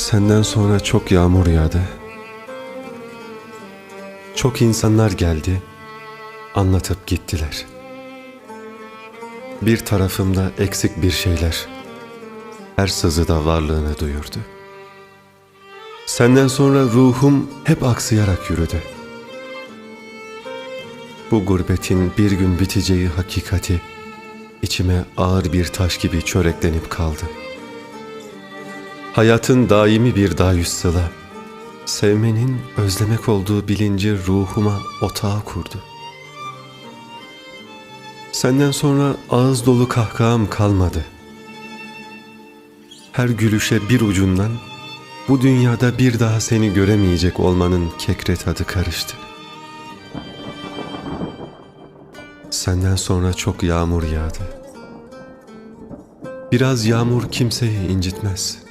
Senden sonra çok yağmur yağdı. Çok insanlar geldi, anlatıp gittiler. Bir tarafımda eksik bir şeyler, her sızıda varlığını duyurdu. Senden sonra ruhum hep aksayarak yürüdü. Bu gurbetin bir gün biteceği hakikati içime ağır bir taş gibi çöreklenip kaldı. Hayatın daimi bir dayüs sıla, sevmenin özlemek olduğu bilinci ruhuma otağı kurdu. Senden sonra ağız dolu kahkaham kalmadı. Her gülüşe bir ucundan bu dünyada bir daha seni göremeyecek olmanın kekre tadı karıştı. Senden sonra çok yağmur yağdı. Biraz yağmur kimseyi incitmez.